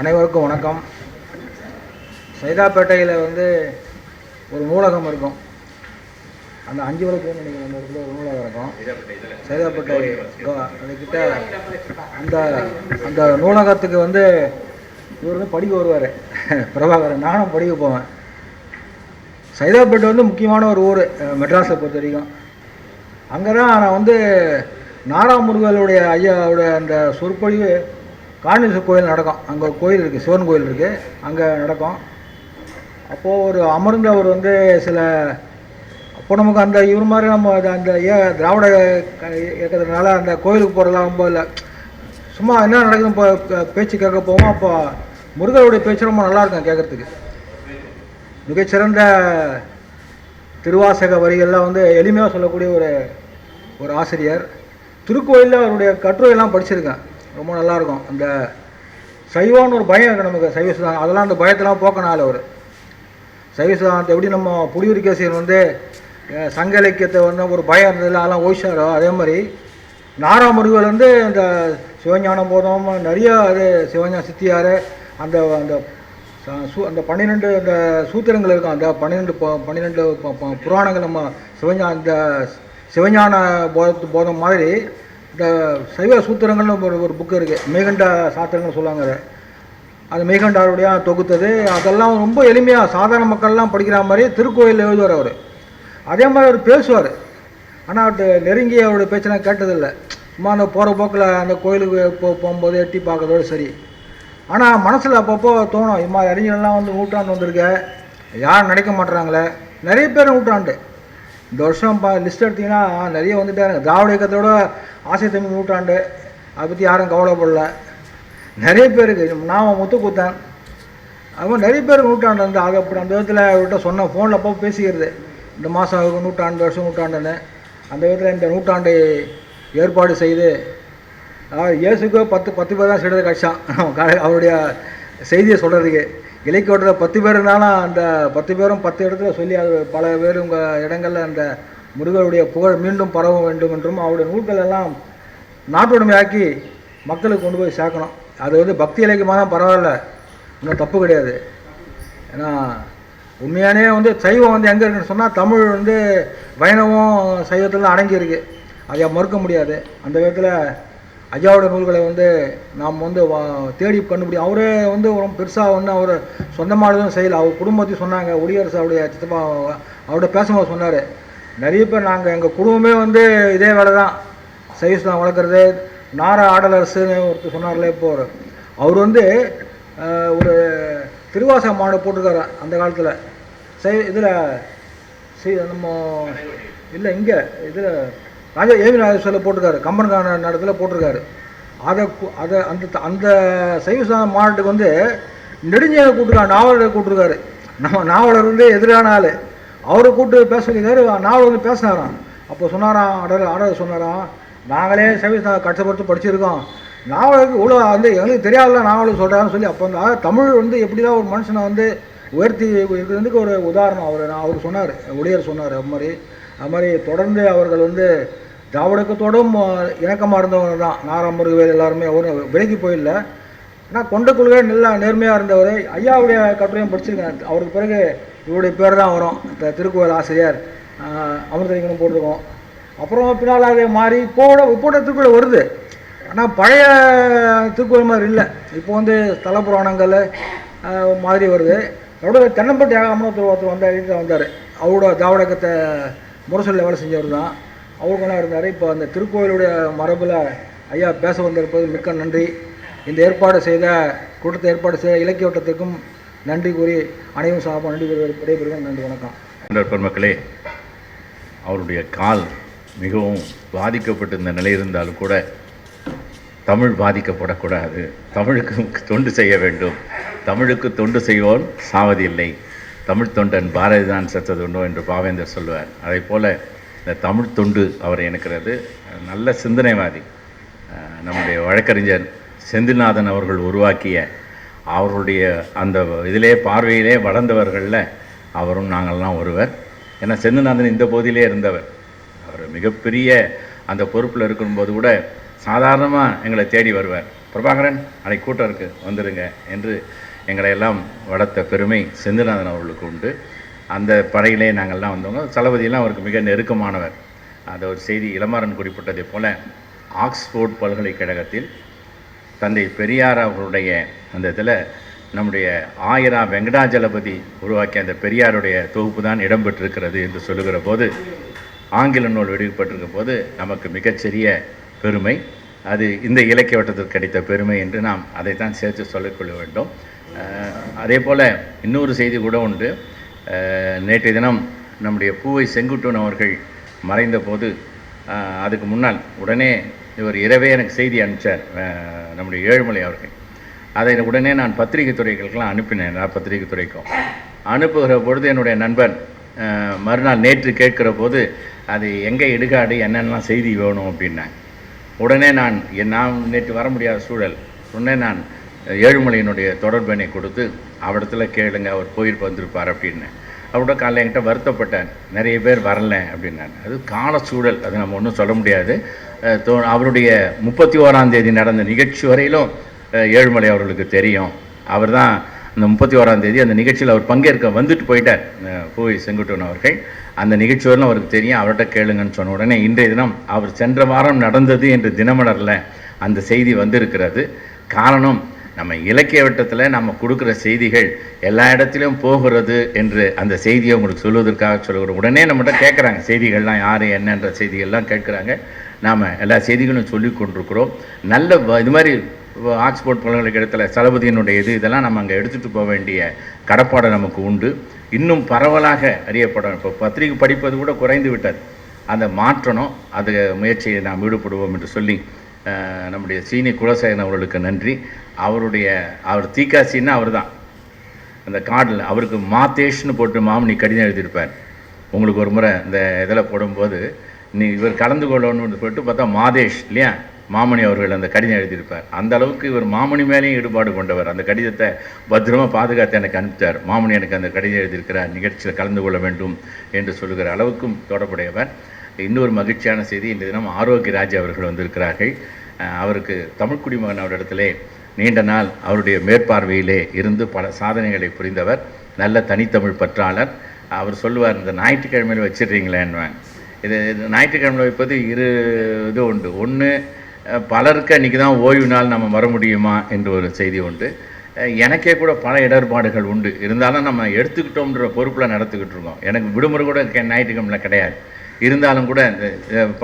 அனைவருக்கும் வணக்கம். சைதாப்பேட்டையில் வந்து ஒரு நூலகம் இருக்கும். அந்த அஞ்சு வரைக்கும் நினைக்கிறேன். அந்த இடத்துல ஒரு நூலகம் இருக்கும். சைதாப்பேட்டை அதுக்கிட்ட அந்த அந்த நூலகத்துக்கு வந்து இவர் வந்து படிக்க வருவார். பிரபாகரன். நானும் படிக்க போவேன். சைதாப்பேட்டை வந்து முக்கியமான ஒரு ஊர் மெட்ராஸை பொறுத்த வரைக்கும். அங்கே தான் நான் வந்து நாராமுருகலுடைய ஐயாவுடைய அந்த சொற்பொழிவு காரணேஸ்வரர் கோயில் நடக்கும். அங்கே ஒரு கோயில் இருக்குது சிவன் கோயில் இருக்குது அங்கே நடக்கும். அப்போது ஒரு அமர்ந்தவர் வந்து சில அப்போ நமக்கு அந்த இவர் மாதிரி நம்ம அந்த ஏ திராவிட க- இயக்கத்தினால அந்த கோயிலுக்கு போகிறதுலாம் ரொம்ப இல்லை. சும்மா என்ன நடக்குதுன்னு இப்போ பேச்சு கேட்க போவோம்? அப்போ முருகருடைய பேச்சு ரொம்ப நல்லா இருக்கும் கேட்குறதுக்கு. மிகச்சிறந்த திருவாசக வரிகள்லாம் வந்து எளிமையாக சொல்லக்கூடிய ஒரு ஒரு ஆசிரியர். திருக்கோயிலில் அவருடைய கட்டுரையெல்லாம் படிச்சிருக்கேன். ரொம்ப நல்லாயிருக்கும். அந்த சைவம்னு ஒரு பயம் இருக்குது நமக்கு சைவ சித்தாந்தம். அதெல்லாம் அந்த பயத்தெல்லாம் போக்கினால அவர். சைவ சுதானத்தை எப்படி நம்ம புலியூரிகேசியன் வந்து சங்க இலக்கியத்தை வந்து ஒரு பயம் இருந்ததில்ல அதெல்லாம் ஓய்ச்சாரோ அதே மாதிரி நாராமுருகல் வந்து அந்த சிவஞான போதம் நிறைய அது சிவஞான சித்தியார் அந்த அந்த சு அந்த பன்னிரெண்டு அந்த சூத்திரங்கள் இருக்கும். அந்த பன்னிரெண்டு ப- பன்னிரெண்டு புராணங்கள் நம்ம சிவஞா அந்த சிவஞான போத போதம் மாதிரி இந்த சைவ சூத்திரங்கள்னு ஒரு ஒரு புக்கு இருக்குது மேகண்ட சாத்திரங்கள்னு சொல்லுவாங்க அதை. அது மேகண்டாருடைய தொகுத்தது. அதெல்லாம் ரொம்ப எளிமையாக சாதாரண மக்கள்லாம் படிக்கிற மாதிரி திருக்கோயில் எழுதுவார் அவர். அதே மாதிரி அவர் பேசுவார். ஆனால் அவர்கிட்ட நெருங்கி அவருடைய பேச்செல்லாம் கேட்டதில்லை. சும்மா அந்த போகிற போக்கில் அந்த கோயிலுக்கு போ போகும்போது எட்டி பார்க்கறதோட சரி. ஆனால் மனசில் அப்பப்போ தோணும் இம்மா அறிஞர்கள்லாம் வந்து நூற்றாண்டு வந்திருக்க. யாரும் நினைக்க மாட்டுறாங்களே நிறைய பேர் நூற்றாண்டு. இந்த வருஷம் பா லிஸ்ட் எடுத்தீங்கன்னா நிறைய வந்துட்டாருங்க திராவிட இயக்கத்தோட ஆசை தமிழ் நூற்றாண்டு அதை பற்றி யாரும் கவலைப்படல. நிறைய பேருக்கு நாம முத்துக்குத்தன் அதுமாதிரி நிறைய பேர் நூற்றாண்டு வந்து ஆக அப்படி அந்த விதத்தில் அவர்கிட்ட சொன்ன ஃபோனில் அப்போ பேசிக்கிறது. இந்த மாதம் நூற்றாண்டு வருஷம் நூற்றாண்டுன்னு. அந்த விதத்தில் இந்த நூற்றாண்டை ஏற்பாடு செய்து இயேசுக்கு பத்து பத்து பேர் தான் சிடுறது கட்சான் அவருடைய செய்தியை சொல்கிறதுக்கு இலக்கியோட்டத்தில் பத்து பேருனாலும் அந்த பத்து பேரும் பத்து இடத்துல சொல்லி அது பல பேர் உங்கள் இடங்களில் அந்த முருகருடைய புகழ் மீண்டும் பரவ வேண்டும் என்றும் அவருடைய நூல்கள் எல்லாம் நாட்டுடைமையாக்கி மக்களுக்கு கொண்டு போய் சேர்க்கணும். அது வந்து பக்தி இலக்கியமாக தான் பரவாயில்ல. இன்னும் தப்பு கிடையாது. ஏன்னா உண்மையானே வந்து சைவம் வந்து எங்கே இருக்குன்னு சொன்னால் தமிழ் வந்து வைணவம் சைவத்தில் அடங்கியிருக்கு. அதை மறுக்க முடியாது. அந்த விதத்தில் ஐயாவோட நூல்களை வந்து நாம் வந்து வா- தேடி கண்டுபிடி அவரே வந்து ரொம்ப பெருசாக வந்து அவர் சொந்தமானதும் செய்யலை. அவர் குடும்பத்தையும் சொன்னாங்க. ஒடியரசு அவருடைய சித்தப்பா அவர்கிட்ட பேசும்போது சொன்னார். நிறைய பேர் நாங்கள் எங்கள் குடும்பமே வந்து இதே வேலை தான். சைவஸ்தான் வளர்க்குறது. நார ஆடலரசுன்னு ஒருத்தர் சொன்னார்ல இப்போ அவர். வந்து ஒரு திருவாசக மாடு போட்டிருக்காரு அந்த காலத்தில். சை இதில் சி நம்ம இல்லை இங்கே இதில் ராஜா ஏவி ராஜேஸ்வரில் போட்டிருக்காரு. கம்பன்கான நடத்தில் போட்டிருக்காரு. அதை அதை அந்த அந்த சைவசாத மாநாட்டுக்கு வந்து நெடுஞ்செயலை கூப்பிட்டுருக்காரு நாவலரை கூப்பிட்டுருக்காரு நம்ம நாவலர் வந்து எதிரான ஆள். அவரை கூப்பிட்டு பேச சொல்லியிருக்காரு. நாவலர் வந்து பேசினாராம். அப்போ சொன்னாராம் அடர் ஆடர் சொன்னாராம். நாங்களே சைவசா கஷ்டப்பட்டு படிச்சிருக்கோம். நாவலுக்கு இவ்வளோ வந்து எங்களுக்கு தெரியாதுல நாவலுக்கு சொல்கிறான்னு சொல்லி அப்போ வந்து தமிழ் வந்து எப்படிலாம் ஒரு மனுஷனை வந்து உயர்த்தி இருக்கிறதுக்கு ஒரு உதாரணம் அவர் அவர் சொன்னார். ஒடியர் சொன்னார் அது மாதிரி. அது மாதிரி தொடர்ந்து அவர்கள் வந்து திராவிடக்கத்தோடும் இணக்கமாக இருந்தவங்க தான். நாராமுருகவேல் எல்லாருமே அவரும் விலகி போயிடல ஆனால் கொண்ட கொள்கை நல்லா நேர்மையாக இருந்தவர். ஐயாவுடைய கட்டுரையும் படிச்சிருக்கேன். அவருக்கு பிறகு இவருடைய பேர் தான் வரும். இந்த திருக்குறள் ஆசிரியர் அமிர்தலிங்கனும் போட்டிருக்கோம். அப்புறம் பின்னால் அது மாறி இப்போட இப்போட திருக்குறள் வருது. ஆனால் பழைய திருக்குறள் மாதிரி இல்லை. இப்போ வந்து ஸ்தல புராணங்கள் மாதிரி வருது. அவரோட தென்னம்பட்டி அமனத்தில் ஒருத்தர் வந்தார் வீட்டில் வந்தார். அவரோட திராவிடக்கத்தை முரசொலியில் வேலை செஞ்சவர் தான் அவருக்கெல்லாம் இருந்தார். இப்போ அந்த திருக்கோயிலுடைய மரபில் ஐயா பேச வந்திருப்பது மிக்க நன்றி. இந்த ஏற்பாடு செய்த கூட்டத்தை ஏற்பாடு செய்த இலக்கிய வட்டத்திற்கும் நன்றி கூறி அனைவரும் சார்பாக நன்றி கூறி விடைபெறுகிறேன். நன்றி வணக்கம். பெருமக்களே அவருடைய கால் மிகவும் பாதிக்கப்பட்டிருந்த நிலை இருந்தாலும் கூட தமிழ் பாதிக்கப்படக்கூடாது. தமிழுக்கு தொண்டு செய்ய வேண்டும். தமிழுக்கு தொண்டு செய்வோன் சாவதில்லை தமிழ் தொண்டன் பாரதிதான் செத்தது செத்ததுண்டோ என்று பாவேந்தர் சொல்லுவார். அதே போல் இந்த தமிழ் தொண்டு அவர் எனக்கிறது நல்ல சிந்தனைவாதி. நம்முடைய வழக்கறிஞர் செந்தில்நாதன் அவர்கள் உருவாக்கிய அவர்களுடைய அந்த இதிலே பார்வையிலே வளர்ந்தவர்களில் அவரும் நாங்கள்லாம் ஒருவர். ஏன்னா செந்தில்நாதன் இந்த போதிலே இருந்தவர். அவர் மிகப்பெரிய அந்த பொறுப்பில் இருக்கும்போது கூட சாதாரணமாக எங்களை தேடி வருவார். பிரபாகரன் அன்னைக்கு கூட்டம் இருக்குது வந்துடுங்க என்று எங்களை எல்லாம் வளர்த்த பெருமை செந்தில்நாதன் அவர்களுக்கு உண்டு. அந்த படையிலே நாங்கள்லாம் வந்தவங்க. தளபதியெல்லாம் அவருக்கு மிக நெருக்கமானவர். அந்த ஒரு செய்தி இளமாறன் குறிப்பிட்டதைப் போல ஆக்ஸ்போர்ட் பல்கலைக்கழகத்தில் தந்தை பெரியார் அவர்களுடைய அந்த இதில் நம்முடைய ஆயிரா வெங்கடாஜலபதி உருவாக்கிய அந்த பெரியாருடைய தொகுப்பு தான் இடம்பெற்றிருக்கிறது என்று சொல்லுகிற போது ஆங்கில நூல் வெளியிடப்பட்டிருக்க போது நமக்கு மிகச்சிறிய பெருமை. அது இந்த இலக்கிய வட்டத்திற்கு கிடைத்த பெருமை என்று நாம் அதைத்தான் சேர்த்து சொல்லிக்கொள்ள வேண்டும். அதே போல் இன்னொரு செய்தி கூட உண்டு. நேற்றைய தினம் நம்முடைய பூவை செங்குட்டுவன் அவர்கள் மறைந்த போது அதுக்கு முன்னால் உடனே இவர் இரவே எனக்கு செய்தி அனுப்பிச்சார் நம்முடைய ஏழுமலை அவர்கள். அதை உடனே நான் பத்திரிகை துறைகளுக்கெல்லாம் அனுப்பினேன் நான் பத்திரிகை துறைக்கும். அனுப்புகிற பொழுது என்னுடைய நண்பன் மறுநாள் நேற்று கேட்கிற போது அது எங்கே இடுகாடு என்னென்னலாம் செய்தி வேணும்? அப்படின்னாங்க. உடனே நான் என் நான் நேற்று வர முடியாத சூழல். உடனே நான் ஏழுமலையினுடைய தொடர்பெண்ணை கொடுத்து அவரிடத்துல கேளுங்க அவர் போயிட்டு வந்திருப்பார் அப்படின்னு. அவரோட காலையில் என்கிட்ட வருத்தப்பட்டேன். நிறைய பேர் வரல அப்படின்னாங்க அது கால சூழல் அது நம்ம ஒன்றும் சொல்ல முடியாது. தோ- அவருடைய முப்பத்தி ஓராம் தேதி நடந்த நிகழ்ச்சி வரையிலும் ஏழுமலை அவர்களுக்கு தெரியும். அவர் தான் அந்த முப்பத்தி ஓராம் தேதி அந்த நிகழ்ச்சியில் அவர் பங்கேற்க வந்துட்டு போயிட்டார். போய் செங்குட்டன் அவர்கள். அந்த நிகழ்ச்சி வரலும் அவருக்கு தெரியும். அவர்கிட்ட கேளுங்கன்னு சொன்ன உடனே இன்றைய தினம் அவர் சென்ற வாரம் நடந்தது என்று தினமலரில் அந்த செய்தி வந்திருக்கிறது. காரணம் நம்ம இலக்கிய வட்டத்தில் நம்ம கொடுக்குற செய்திகள் எல்லா இடத்துலையும் போகிறது என்று அந்த செய்தியை உங்களுக்கு சொல்வதற்காக சொல்லுகிறோம் உடனே நம்மகிட்ட கேட்குறாங்க செய்திகள்லாம் யார் என்னன்ற செய்திகள்லாம் கேட்குறாங்க. நாம் எல்லா செய்திகளும் சொல்லி கொண்டிருக்கிறோம். நல்ல இது மாதிரி ஆக்ஸ்போர்ட் பல்கலைக்கழகத்தில் தளபதியினுடைய இது இதெல்லாம் நம்ம அங்கே எடுத்துகிட்டு போக வேண்டிய கடப்பாடு நமக்கு உண்டு. இன்னும் பரவலாக அறியப்படும். இப்போ பத்திரிகை படிப்பது கூட குறைந்து விட்டது. அதை மாற்றணும் அது முயற்சியை நாம் ஈடுபடுவோம் என்று சொல்லி நம்முடைய சீனி குலசேகரன் அவர்களுக்கு நன்றி. அவருடைய அவர் தீக்காசின்னா அவர் தான் அந்த கார்டில் அவருக்கு மாத்தேஷ்னு போட்டு மாமனி கடிதம் எழுதியிருப்பார். உங்களுக்கு ஒரு முறை இந்த இதில் போடும்போது நீ இவர் கலந்து கொள்ளணும்னு சொல்லிட்டு பார்த்தா மாதேஷ் இல்லையா? மாமணி அவர்கள் அந்த கடிதம் எழுதியிருப்பார். அந்த அளவுக்கு இவர் மாமணி மேலேயும் ஈடுபாடு கொண்டவர். அந்த கடிதத்தை பத்திரமா பாதுகாத்து எனக்கு அனுப்பித்தார் மாமணி எனக்கு அந்த கடிதம் எழுதியிருக்கிறார். நிகழ்ச்சியில் கலந்து கொள்ள வேண்டும் என்று சொல்லுகிற அளவுக்கும் தொடர்புடையவர். இன்னொரு மகிழ்ச்சியான செய்தி இந்த தினம் ஆரோக்கியராஜ் அவர்கள் வந்திருக்கிறார்கள். அவருக்கு தமிழ் குடிமகன் அவரிடத்திலே நீண்ட நாள் அவருடைய மேற்பார்வையிலே இருந்து பல சாதனைகளை புரிந்தவர் நல்ல தனித்தமிழ் பற்றாளர். அவர் சொல்லுவார் இந்த ஞாயிற்றுக்கிழமையில் வச்சிடுறீங்களேன்னுவாங்க. இது ஞாயிற்றுக்கிழமை வைப்பது இரு இது உண்டு. ஒன்று பலருக்கு அன்றைக்கி தான் ஓய்வு நாள் நம்ம வர முடியுமா? என்று ஒரு செய்தி உண்டு. எனக்கே கூட பல இடர்பாடுகள் உண்டு. இருந்தாலும் நம்ம எடுத்துக்கிட்டோம்ன்ற பொறுப்பில் நடத்துக்கிட்டு இருக்கோம். எனக்கு விடுமுறை கூட கே- ஞாயிற்றுக்கிழமையில் கிடையாது. இருந்தாலும் கூட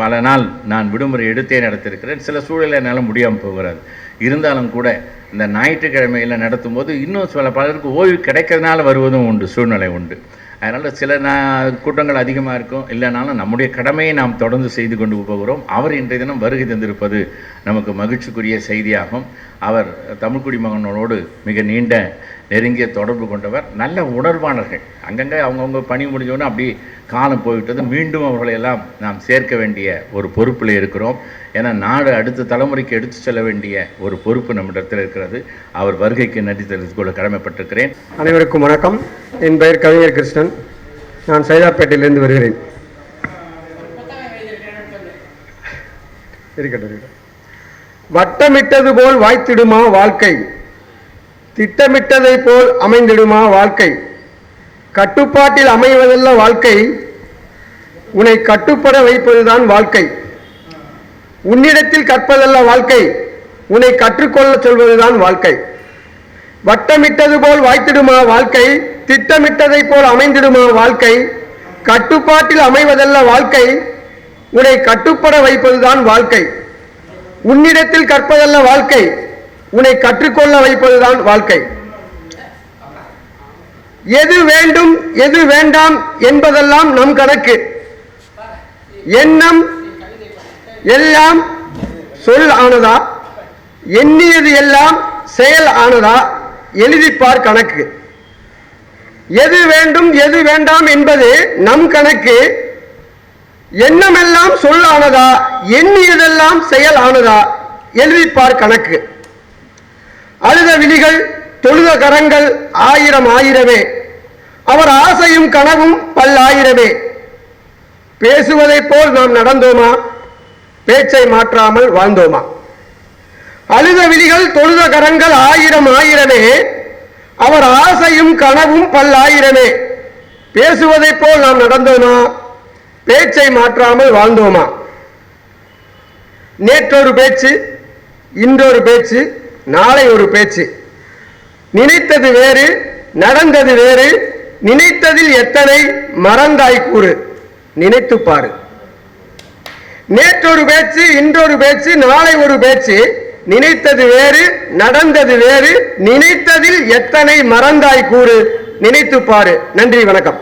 பல நாள் நான் விடுமுறை எடுத்தே நடத்திருக்கிறேன். சில சூழலில் என்னால் முடியாமல் போகிறது. இருந்தாலும் கூட இந்த ஞாயிற்றுக்கிழமையில் நடத்தும் போது இன்னும் சில பலருக்கு ஓய்வு கிடைக்கிறதுனால வருவதும் உண்டு சூழ்நிலை உண்டு. அதனால் சில நா கூட்டங்கள் அதிகமாக இருக்கும். இல்லைனாலும் நம்முடைய கடமையை நாம் தொடர்ந்து செய்து கொண்டு போகிறோம். அவர் இன்றைய தினம் வருகை தந்திருப்பது நமக்கு மகிழ்ச்சிக்குரிய செய்தியாகும். அவர் தமிழ்குடி மகனோடு மிக நீண்ட நெருங்கிய தொடர்பு கொண்டவர் நல்ல உணர்வாளர்கள். அங்கங்கே அவங்கவுங்க பணி முடிஞ்சோன்னு அப்படி காலம் போய்விட்டது. மீண்டும் அவர்களை எல்லாம் நாம் சேர்க்க வேண்டிய ஒரு பொறுப்பில் இருக்கிறோம். ஏன்னா நாடு அடுத்த தலைமுறைக்கு எடுத்து செல்ல வேண்டிய ஒரு பொறுப்பு நம்மிடத்தில் இருக்கிறது. அவர் வருகைக்கு நன்றி தெரிவித்துக் கொள்ள கடமைப்பட்டிருக்கிறேன். அனைவருக்கும் வணக்கம். என் பெயர் கவிஞர் கிருஷ்ணன். நான் சைதாப்பேட்டையிலிருந்து வருகிறேன். இருக்கட்டும் இருக்கட்டும். வட்டமிட்டது போல் வாய்த்திடுமா வாழ்க்கை? திட்டமிட்டதை போல் அமைந்திடுமா வாழ்க்கை? கட்டுப்பாட்டில் அமைவதல்ல வாழ்க்கை. உன்னை கட்டுப்பட வைப்பதுதான் வாழ்க்கை. உன்னிடத்தில் கற்பதல்ல வாழ்க்கை. உன்னை கற்றுக்கொள்ள சொல்வதுதான் வாழ்க்கை. வட்டமிட்டது போல் வாய்த்திடுமா வாழ்க்கை? திட்டமிட்டதை போல் அமைந்திடுமா வாழ்க்கை? கட்டுப்பாட்டில் அமைவதல்ல வாழ்க்கை. உன்னை கட்டுப்பட வைப்பதுதான் வாழ்க்கை. உன்னிடத்தில் கற்பதல்ல வாழ்க்கை உன்னை கற்றுக்கொள்ள வைப்பதுதான் வாழ்க்கை. எது வேண்டும் எது வேண்டாம் என்பதெல்லாம் நம் கணக்கு. எண்ணம் எல்லாம் சொல் ஆனதா? எண்ணியது எல்லாம் செயல் ஆனதா? எழுதிப்பார் கணக்கு. எது வேண்டும் எது வேண்டாம் என்பது நம் கணக்கு. எண்ணமெல்லாம் சொல்லானதா எண்ணியதெல்லாம் செயல் ஆனதா எழுதிப்பார் கணக்கு. அழுத விழிகள் தொழுத கரங்கள் ஆயிரம் ஆயிரமே. அவர் ஆசையும் கனவும் பல்லாயிரமே. பேசுவதைப் போல் நாம் நடந்தோமா? பேச்சை மாற்றாமல் வாழ்ந்தோமா? அழுத விழிகள் தொழுத கரங்கள் ஆயிரம் ஆயிரமே. அவர் ஆசையும் கனவும் பல்லாயிரமே. பேசுவதைப் போல் நாம் நடந்தோமா? பேச்சை மாற்றாமல் வாழ்ந்தோமா? நேற்றொரு பேச்சு இன்றொரு பேச்சு நாளை ஒரு பேச்சு. நினைத்தது வேறு நடந்தது வேறு நினைத்ததில் எத்தனை மறந்தாய் கூறு. நினைத்து பாரு. நேற்றொரு பேச்சு இன்றொரு பேச்சு நாளை ஒரு பேச்சு நினைத்தது வேறு நடந்தது வேறு நினைத்ததில் எத்தனை மறந்தாய் கூறு. நினைத்து பாரு. நன்றி வணக்கம்.